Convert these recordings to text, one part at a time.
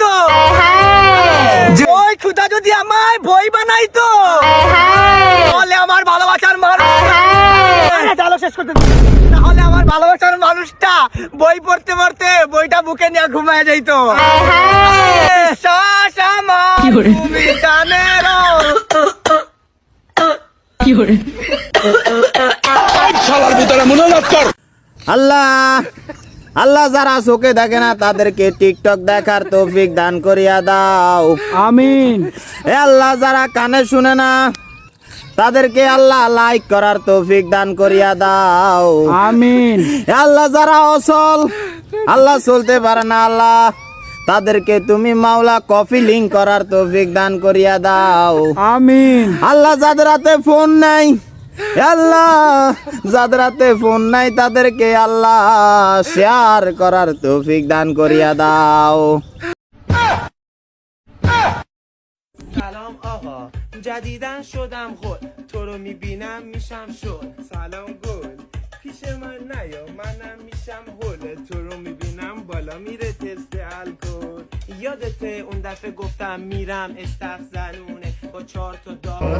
তো যে ওই খুদা যদি আমায় বই বানাইতো। তাহলে আমার ভালোবাসার মানুষ চালো শেষ করতে তাহলে আমার ভালোবাসার মানুষটা বই পড়তে পড়তে বইটা বুকে নিয়ে ঘুমায় যাইতো। শ্বাস আমার তুমি টানে রো। আল্লাহ। আল্লাহ যারা চোখে দেখে না তাদেরকে টিকটক দেখার তৌফিক দান করিয়া দাও। আমিন। এ আল্লাহ যারা কানে শুনে না তাদেরকে আল্লাহ লাইক করার তৌফিক দান করিয়া দাও। আমিন। এ আল্লাহ যারা অসল আল্লাহ চলতে পারে না আল্লাহ তাদেরকে তুমি মাওলা কফি লিঙ্ক করার তৌফিক দান করিয়া দাও। আমিন। আল্লাহ যাদের হাতে ফোন নাই আল্লাহ যাদের হাতে ফোন নাই তাদেরকে আল্লাহ শেয়ার করার তৌফিক দান করিয়া দাও سلام آقا جدیدن شدم خود تو رو میبینم میشم شد سلام گل پیش من نیا منم میشم هول تو رو میبینم بالا میره تست الکل یادته اون دفعه گفتم میرم استخ زنونه با چهار تا دار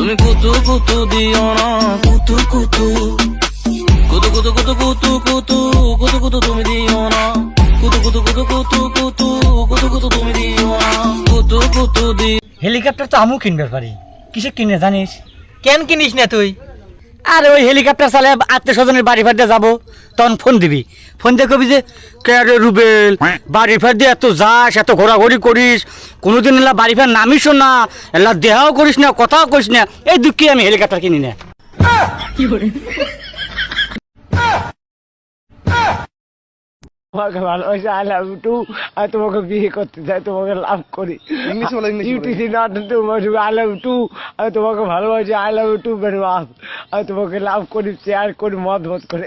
তুমি কুতু কুতু দিও না কুতু কুতু কুতু কুতু কুতু কুতু কুতু কুতু কুতু তুমি দিও না কুতু কুতু কুতু কুতু কুতু কুতু কুতু তুমি দিও না কুতু কুতু দি হেলিকপ্টার তো আমু কিনবে পারি কিসে কিনে জানিস কেন কিনিস না তুই আরে ওই হেলিকপ্টার চালে আত্মীয় স্বজনের বাড়ি ফাড়তে যাব তখন ফোন দিবি। ফোন দিয়ে কবি যে কে রে রুবেল বাড়ি ফার দিয়ে এত যাস এত ঘোরাঘুরি করিস কোনোদিন এলা বাড়ি ফার নামিস না এলা দেহাও করিস না কথাও করিস না এই দুঃখে আমি হেলিকপ্টার কিনি না। তোমাকে ভালোবাসি আই লাভ ইউ টু আর তোমাকে বিয়ে করতে চাই তোমাকে লাভ করি। ইউটিসি নট তোমার আই লাভ টু আমি তোমাকে ভালোবাসি I love you too much আমি তোমাকে লাভ করি শেয়ার করি মত মত করি।